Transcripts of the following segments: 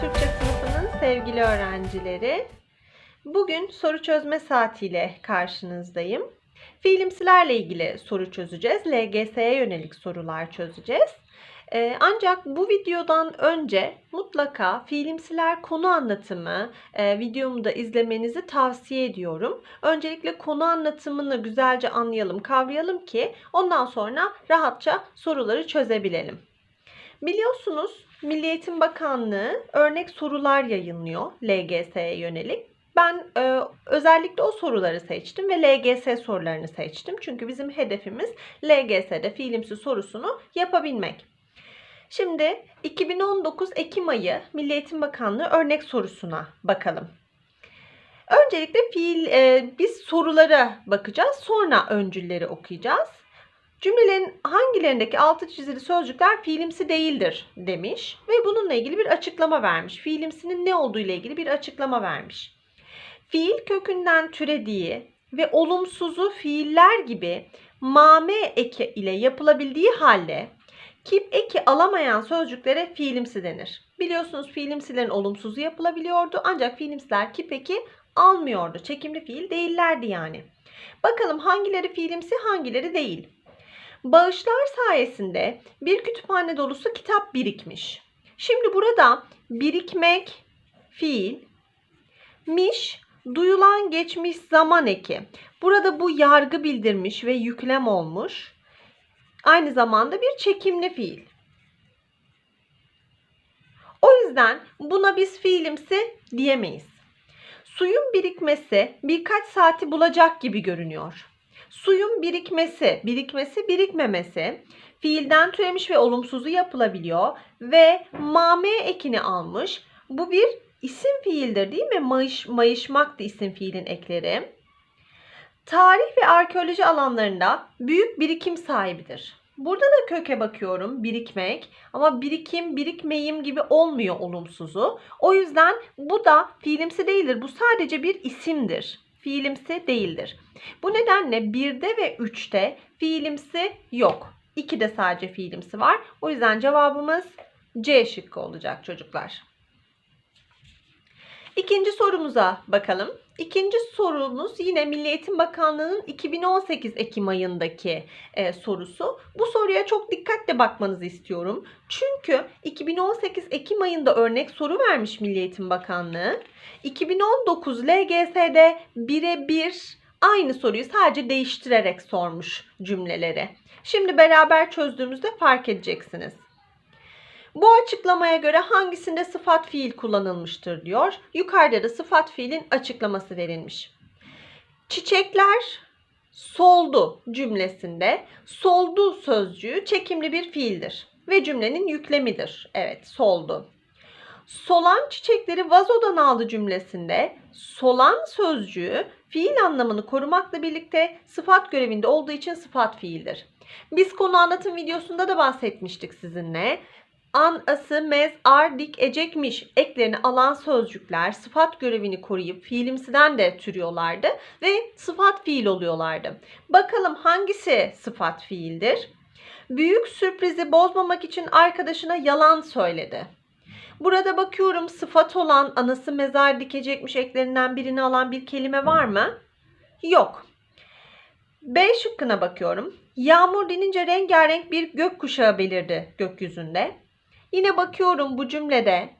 Türkçe sınıfının sevgili öğrencileri. Bugün soru çözme saatiyle karşınızdayım. Fiilimsilerle ilgili soru çözeceğiz. LGS'ye yönelik sorular çözeceğiz. Ee, ancak bu videodan önce mutlaka fiilimsiler konu anlatımı e, videomu da izlemenizi tavsiye ediyorum. Öncelikle konu anlatımını güzelce anlayalım, kavrayalım ki ondan sonra rahatça soruları çözebilelim. Biliyorsunuz Milli Eğitim Bakanlığı örnek sorular yayınlıyor LGS'ye yönelik. Ben e, özellikle o soruları seçtim ve LGS sorularını seçtim. Çünkü bizim hedefimiz LGS'de fiilimsi sorusunu yapabilmek. Şimdi 2019 Ekim ayı Milli Eğitim Bakanlığı örnek sorusuna bakalım. Öncelikle fiil e, biz sorulara bakacağız. Sonra öncülleri okuyacağız. Cümlelerin hangilerindeki altı çizili sözcükler fiilimsi değildir demiş ve bununla ilgili bir açıklama vermiş. Fiilimsinin ne olduğu ile ilgili bir açıklama vermiş. Fiil kökünden türediği ve olumsuzu fiiller gibi mame eki ile yapılabildiği halde kip eki alamayan sözcüklere fiilimsi denir. Biliyorsunuz fiilimsilerin olumsuzu yapılabiliyordu ancak fiilimsiler kip eki almıyordu. Çekimli fiil değillerdi yani. Bakalım hangileri fiilimsi hangileri değil. Bağışlar sayesinde bir kütüphane dolusu kitap birikmiş. Şimdi burada birikmek fiil, miş duyulan geçmiş zaman eki. Burada bu yargı bildirmiş ve yüklem olmuş. Aynı zamanda bir çekimli fiil. O yüzden buna biz fiilimsi diyemeyiz. Suyun birikmesi birkaç saati bulacak gibi görünüyor. Suyun birikmesi, birikmesi, birikmemesi fiilden türemiş ve olumsuzu yapılabiliyor ve mame ekini almış. Bu bir isim fiildir değil mi? Mayış, mayışmak da isim fiilin ekleri. Tarih ve arkeoloji alanlarında büyük birikim sahibidir. Burada da köke bakıyorum birikmek ama birikim birikmeyim gibi olmuyor olumsuzu. O yüzden bu da fiilimsi değildir. Bu sadece bir isimdir. Fiilimsi değildir. Bu nedenle 1'de ve 3'te fiilimsi yok. 2'de sadece fiilimsi var. O yüzden cevabımız C şıkkı olacak çocuklar. İkinci sorumuza bakalım. İkinci sorumuz yine Milli Eğitim Bakanlığı'nın 2018 Ekim ayındaki e, sorusu. Bu soruya çok dikkatle bakmanızı istiyorum. Çünkü 2018 Ekim ayında örnek soru vermiş Milli Eğitim Bakanlığı. 2019 LGS'de birebir aynı soruyu sadece değiştirerek sormuş cümleleri. Şimdi beraber çözdüğümüzde fark edeceksiniz. Bu açıklamaya göre hangisinde sıfat fiil kullanılmıştır diyor. Yukarıda da sıfat fiilin açıklaması verilmiş. Çiçekler soldu cümlesinde soldu sözcüğü çekimli bir fiildir ve cümlenin yüklemidir. Evet, soldu. Solan çiçekleri vazodan aldı cümlesinde solan sözcüğü fiil anlamını korumakla birlikte sıfat görevinde olduğu için sıfat fiildir. Biz konu anlatım videosunda da bahsetmiştik sizinle an, ası, mez, ar, dik, ecekmiş eklerini alan sözcükler sıfat görevini koruyup fiilimsiden de türüyorlardı ve sıfat fiil oluyorlardı. Bakalım hangisi sıfat fiildir? Büyük sürprizi bozmamak için arkadaşına yalan söyledi. Burada bakıyorum sıfat olan anası mezar dikecekmiş eklerinden birini alan bir kelime var mı? Yok. B şıkkına bakıyorum. Yağmur denince rengarenk bir gökkuşağı belirdi gökyüzünde. Yine bakıyorum bu cümlede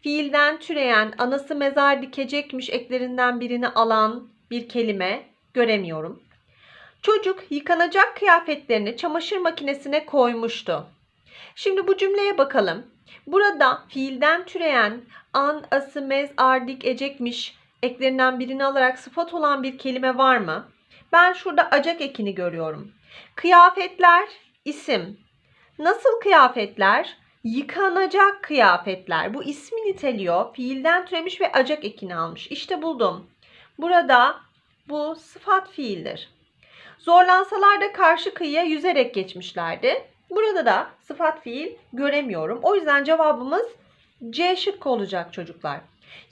fiilden türeyen anası mezar dikecekmiş eklerinden birini alan bir kelime göremiyorum. Çocuk yıkanacak kıyafetlerini çamaşır makinesine koymuştu. Şimdi bu cümleye bakalım. Burada fiilden türeyen an, ası, mez, ardik, ecekmiş eklerinden birini alarak sıfat olan bir kelime var mı? Ben şurada acak ekini görüyorum. Kıyafetler isim. Nasıl kıyafetler? Yıkanacak kıyafetler. Bu ismi niteliyor. Fiilden türemiş ve acak ekini almış. İşte buldum. Burada bu sıfat fiildir. Zorlansalar da karşı kıyıya yüzerek geçmişlerdi. Burada da sıfat fiil göremiyorum. O yüzden cevabımız C şıkkı olacak çocuklar.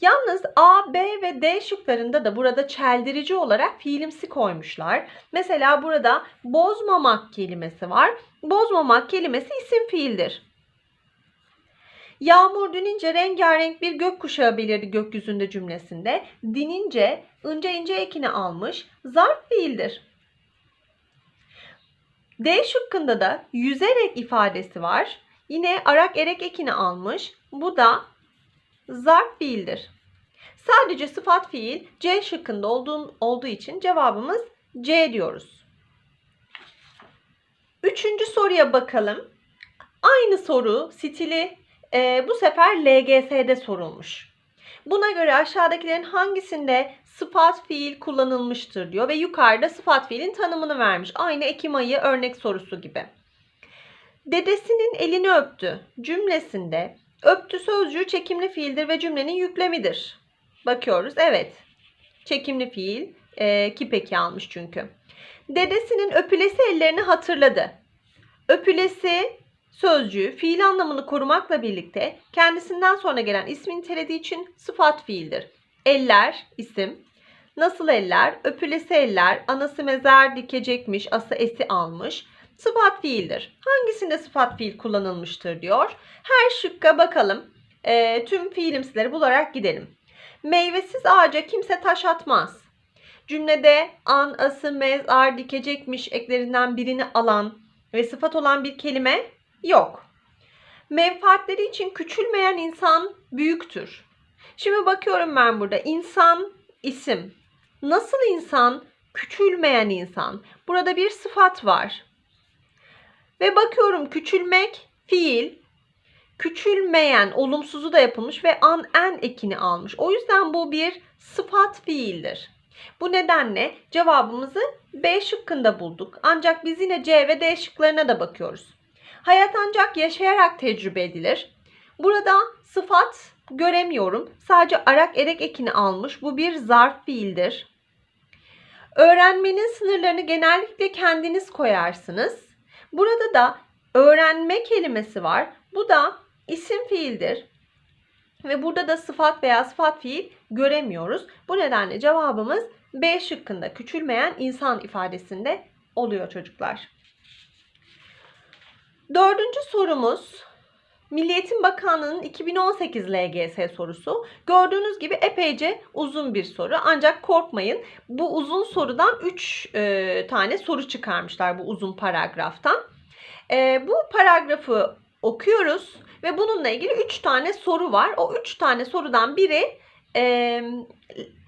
Yalnız A, B ve D şıklarında da burada çeldirici olarak fiilimsi koymuşlar. Mesela burada bozmamak kelimesi var. Bozmamak kelimesi isim fiildir. Yağmur dünince rengarenk bir gökkuşağı belirdi gökyüzünde cümlesinde. Dinince ince ince ekini almış zarf fiildir. D şıkkında da yüzerek ifadesi var. Yine arak erek ekini almış. Bu da zarf fiildir. Sadece sıfat fiil C şıkkında olduğu, olduğu için cevabımız C diyoruz. Üçüncü soruya bakalım. Aynı soru stili e, bu sefer LGS'de sorulmuş. Buna göre aşağıdakilerin hangisinde sıfat fiil kullanılmıştır diyor ve yukarıda sıfat fiilin tanımını vermiş. Aynı Ekim ayı örnek sorusu gibi. Dedesinin elini öptü cümlesinde öptü sözcüğü çekimli fiildir ve cümlenin yüklemidir. Bakıyoruz. Evet. Çekimli fiil. E, kipeki almış çünkü. Dedesinin öpülesi ellerini hatırladı. Öpülesi sözcüğü fiil anlamını korumakla birlikte kendisinden sonra gelen ismin nitelediği için sıfat fiildir. Eller isim. Nasıl eller? Öpülesi eller. Anası mezar dikecekmiş. Ası esi almış. Sıfat fiildir. Hangisinde sıfat fiil kullanılmıştır diyor. Her şıkka bakalım. E, tüm fiilimsileri bularak gidelim. Meyvesiz ağaca kimse taş atmaz. Cümlede an, ası, mez, dikecekmiş eklerinden birini alan ve sıfat olan bir kelime yok. Menfaatleri için küçülmeyen insan büyüktür. Şimdi bakıyorum ben burada. İnsan isim. Nasıl insan? Küçülmeyen insan. Burada bir sıfat var. Ve bakıyorum küçülmek fiil. Küçülmeyen olumsuzu da yapılmış ve an en ekini almış. O yüzden bu bir sıfat fiildir. Bu nedenle cevabımızı B şıkkında bulduk. Ancak biz yine C ve D şıklarına da bakıyoruz. Hayat ancak yaşayarak tecrübe edilir. Burada sıfat göremiyorum. Sadece arak erek ekini almış. Bu bir zarf fiildir. Öğrenmenin sınırlarını genellikle kendiniz koyarsınız. Burada da öğrenme kelimesi var. Bu da isim fiildir. Ve burada da sıfat veya sıfat fiil göremiyoruz. Bu nedenle cevabımız B şıkkında küçülmeyen insan ifadesinde oluyor çocuklar. Dördüncü sorumuz Milli Eğitim Bakanlığı'nın 2018 LGS sorusu. Gördüğünüz gibi epeyce uzun bir soru. Ancak korkmayın bu uzun sorudan 3 e, tane soru çıkarmışlar bu uzun paragraftan. E, bu paragrafı okuyoruz ve bununla ilgili 3 tane soru var. O 3 tane sorudan biri e,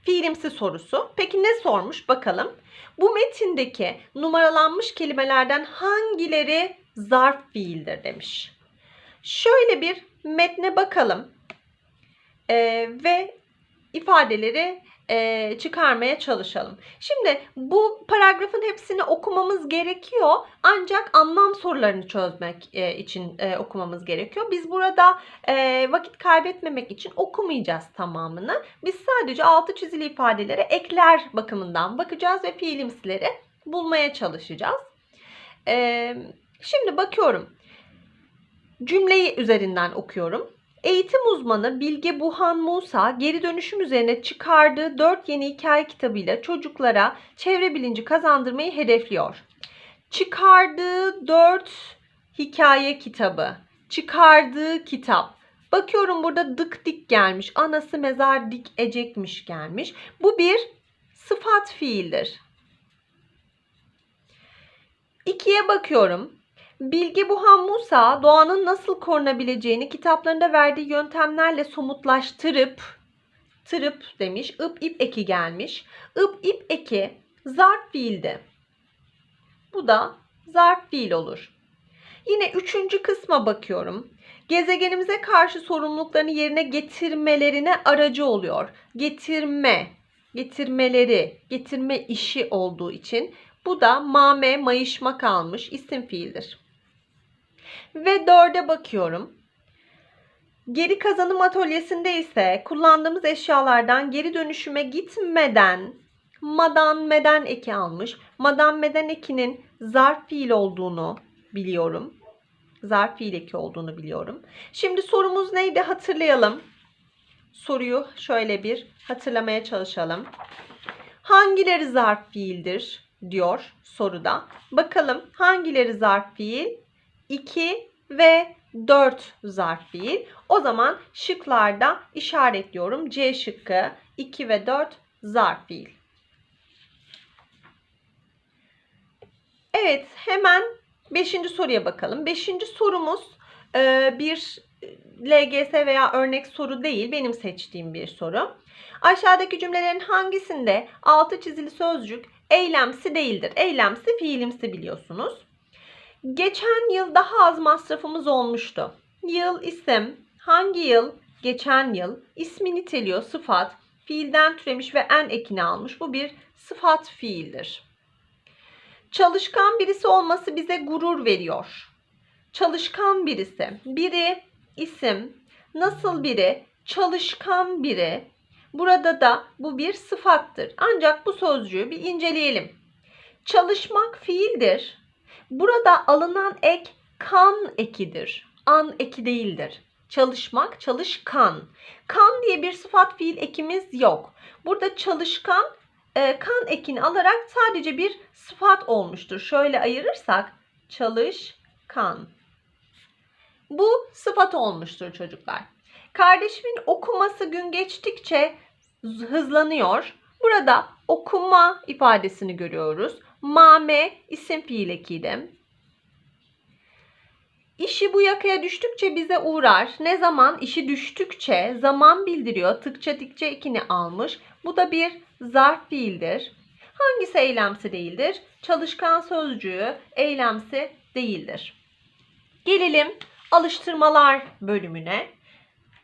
fiilimsi sorusu. Peki ne sormuş bakalım. Bu metindeki numaralanmış kelimelerden hangileri zarf fiildir demiş. Şöyle bir metne bakalım ee, ve ifadeleri e, çıkarmaya çalışalım. Şimdi bu paragrafın hepsini okumamız gerekiyor ancak anlam sorularını çözmek e, için e, okumamız gerekiyor. Biz burada e, vakit kaybetmemek için okumayacağız tamamını. Biz sadece altı çizili ifadelere ekler bakımından bakacağız ve fiilimsileri bulmaya çalışacağız. E, şimdi bakıyorum. Cümleyi üzerinden okuyorum. Eğitim uzmanı Bilge Buhan Musa geri dönüşüm üzerine çıkardığı 4 yeni hikaye kitabıyla çocuklara çevre bilinci kazandırmayı hedefliyor. Çıkardığı 4 hikaye kitabı, çıkardığı kitap. Bakıyorum burada dık dik gelmiş. Anası mezar dik ecekmiş gelmiş. Bu bir sıfat fiildir. İkiye bakıyorum. Bilge Buhan Musa doğanın nasıl korunabileceğini kitaplarında verdiği yöntemlerle somutlaştırıp tırıp demiş. ıp ip eki gelmiş. ıp ip eki zarf fiildi. Bu da zarf fiil olur. Yine üçüncü kısma bakıyorum. Gezegenimize karşı sorumluluklarını yerine getirmelerine aracı oluyor. Getirme, getirmeleri, getirme işi olduğu için bu da mame, mayışma kalmış isim fiildir. Ve dörde bakıyorum. Geri kazanım atölyesinde ise kullandığımız eşyalardan geri dönüşüme gitmeden madan meden eki almış. Madan meden ekinin zarf fiil olduğunu biliyorum. Zarf fiil eki olduğunu biliyorum. Şimdi sorumuz neydi hatırlayalım. Soruyu şöyle bir hatırlamaya çalışalım. Hangileri zarf fiildir diyor soruda. Bakalım hangileri zarf fiil? 2 ve 4 zarf fiil. O zaman şıklarda işaretliyorum. C şıkkı 2 ve 4 zarf fiil. Evet hemen 5. soruya bakalım. 5. sorumuz e, bir LGS veya örnek soru değil. Benim seçtiğim bir soru. Aşağıdaki cümlelerin hangisinde altı çizili sözcük eylemsi değildir? Eylemsi fiilimsi biliyorsunuz. Geçen yıl daha az masrafımız olmuştu. Yıl isim, hangi yıl? Geçen yıl. İsmi niteliyor sıfat. Fiilden türemiş ve en ekini almış. Bu bir sıfat fiildir. Çalışkan birisi olması bize gurur veriyor. Çalışkan birisi. Biri isim. Nasıl biri? Çalışkan biri. Burada da bu bir sıfattır. Ancak bu sözcüğü bir inceleyelim. Çalışmak fiildir. Burada alınan ek kan ekidir. An eki değildir. Çalışmak, çalışkan. Kan diye bir sıfat fiil ekimiz yok. Burada çalışkan e, kan ekini alarak sadece bir sıfat olmuştur. Şöyle ayırırsak çalışkan. Bu sıfat olmuştur çocuklar. Kardeşimin okuması gün geçtikçe hızlanıyor. Burada okuma ifadesini görüyoruz. Mame isim fiil ekiydi. İşi bu yakaya düştükçe bize uğrar. Ne zaman? İşi düştükçe zaman bildiriyor. Tıkça dikçe ekini almış. Bu da bir zarf fiildir. Hangisi eylemsi değildir? Çalışkan sözcüğü eylemsi değildir. Gelelim alıştırmalar bölümüne.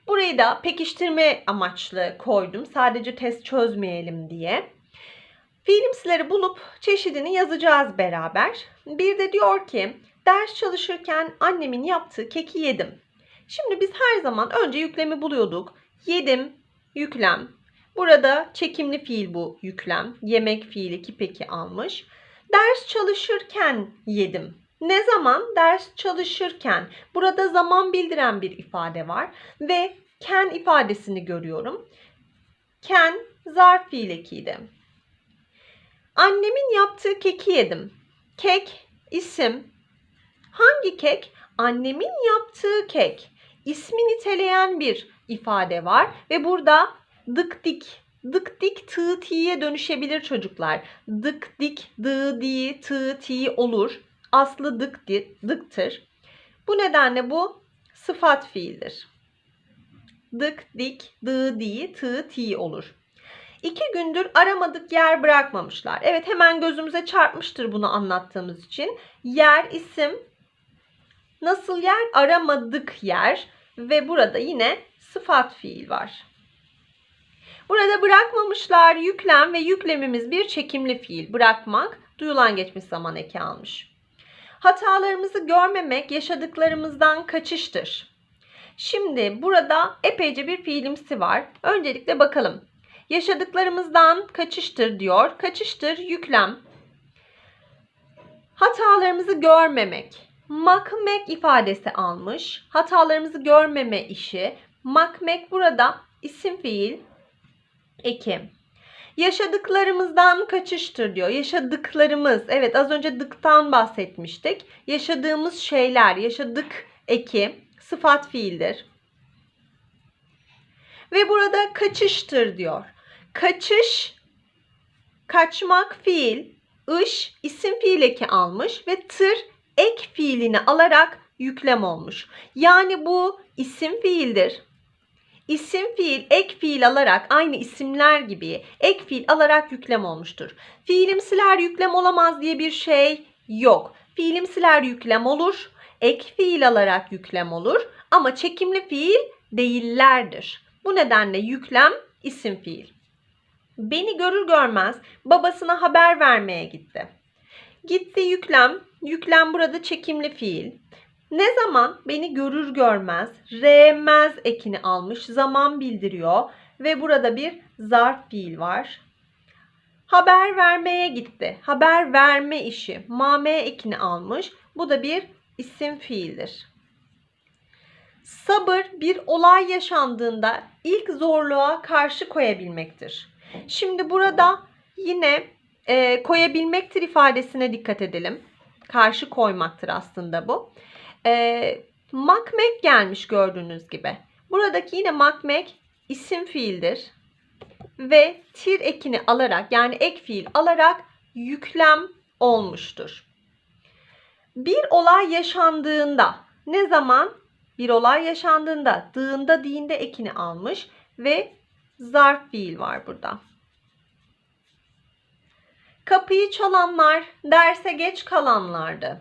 Burayı da pekiştirme amaçlı koydum. Sadece test çözmeyelim diye. Fiilimsileri bulup çeşidini yazacağız beraber. Bir de diyor ki ders çalışırken annemin yaptığı keki yedim. Şimdi biz her zaman önce yüklemi buluyorduk. Yedim, yüklem. Burada çekimli fiil bu yüklem. Yemek fiili ki peki almış. Ders çalışırken yedim. Ne zaman? Ders çalışırken. Burada zaman bildiren bir ifade var ve ken ifadesini görüyorum. Ken zarf fiil ekiydi. Annemin yaptığı keki yedim. Kek isim. Hangi kek? Annemin yaptığı kek. İsmi niteleyen bir ifade var ve burada dık dik dık dik tığ tiye dönüşebilir çocuklar. Dık dik dı di tığ ti olur. Aslı dık di, dıktır. Bu nedenle bu sıfat fiildir. Dık dik dı di tığ ti olur. İki gündür aramadık yer bırakmamışlar. Evet hemen gözümüze çarpmıştır bunu anlattığımız için. Yer isim. Nasıl yer? Aramadık yer. Ve burada yine sıfat fiil var. Burada bırakmamışlar yüklem ve yüklemimiz bir çekimli fiil. Bırakmak duyulan geçmiş zaman eki almış. Hatalarımızı görmemek yaşadıklarımızdan kaçıştır. Şimdi burada epeyce bir fiilimsi var. Öncelikle bakalım. Yaşadıklarımızdan kaçıştır diyor. Kaçıştır yüklem. Hatalarımızı görmemek. Makmek ifadesi almış. Hatalarımızı görmeme işi. Makmek burada isim fiil eki. Yaşadıklarımızdan kaçıştır diyor. Yaşadıklarımız. Evet az önce dıktan bahsetmiştik. Yaşadığımız şeyler. Yaşadık eki. Sıfat fiildir. Ve burada kaçıştır diyor. Kaçış, kaçmak fiil, ış isim fiil eki almış ve tır ek fiilini alarak yüklem olmuş. Yani bu isim fiildir. İsim fiil ek fiil alarak aynı isimler gibi ek fiil alarak yüklem olmuştur. Fiilimsiler yüklem olamaz diye bir şey yok. Fiilimsiler yüklem olur. Ek fiil alarak yüklem olur ama çekimli fiil değillerdir. Bu nedenle yüklem isim fiil. Beni görür görmez babasına haber vermeye gitti. Gitti yüklem. Yüklem burada çekimli fiil. Ne zaman beni görür görmez remez ekini almış zaman bildiriyor ve burada bir zarf fiil var. Haber vermeye gitti. Haber verme işi mame ekini almış. Bu da bir isim fiildir. Sabır bir olay yaşandığında ilk zorluğa karşı koyabilmektir. Şimdi burada yine e, koyabilmektir ifadesine dikkat edelim. Karşı koymaktır aslında bu. E, Makmek gelmiş gördüğünüz gibi. Buradaki yine makmek isim fiildir. Ve tir ekini alarak yani ek fiil alarak yüklem olmuştur. Bir olay yaşandığında ne zaman? Bir olay yaşandığında dığında dinde ekini almış ve zarf fiil var burada. Kapıyı çalanlar derse geç kalanlardı.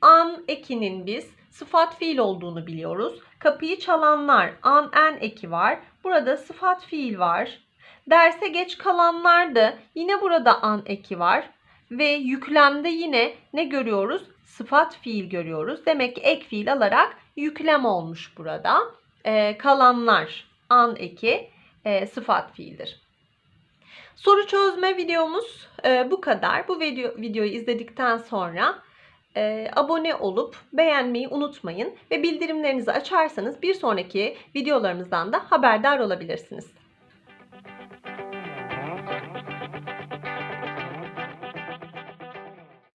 An ekinin biz sıfat fiil olduğunu biliyoruz. Kapıyı çalanlar an en eki var. Burada sıfat fiil var. Derse geç kalanlardı. Yine burada an eki var. Ve yüklemde yine ne görüyoruz? Sıfat fiil görüyoruz. Demek ki ek fiil alarak yüklem olmuş burada. Ee, kalanlar an eki e, sıfat fiildir. Soru çözme videomuz e, bu kadar. Bu video videoyu izledikten sonra e, abone olup beğenmeyi unutmayın ve bildirimlerinizi açarsanız bir sonraki videolarımızdan da haberdar olabilirsiniz.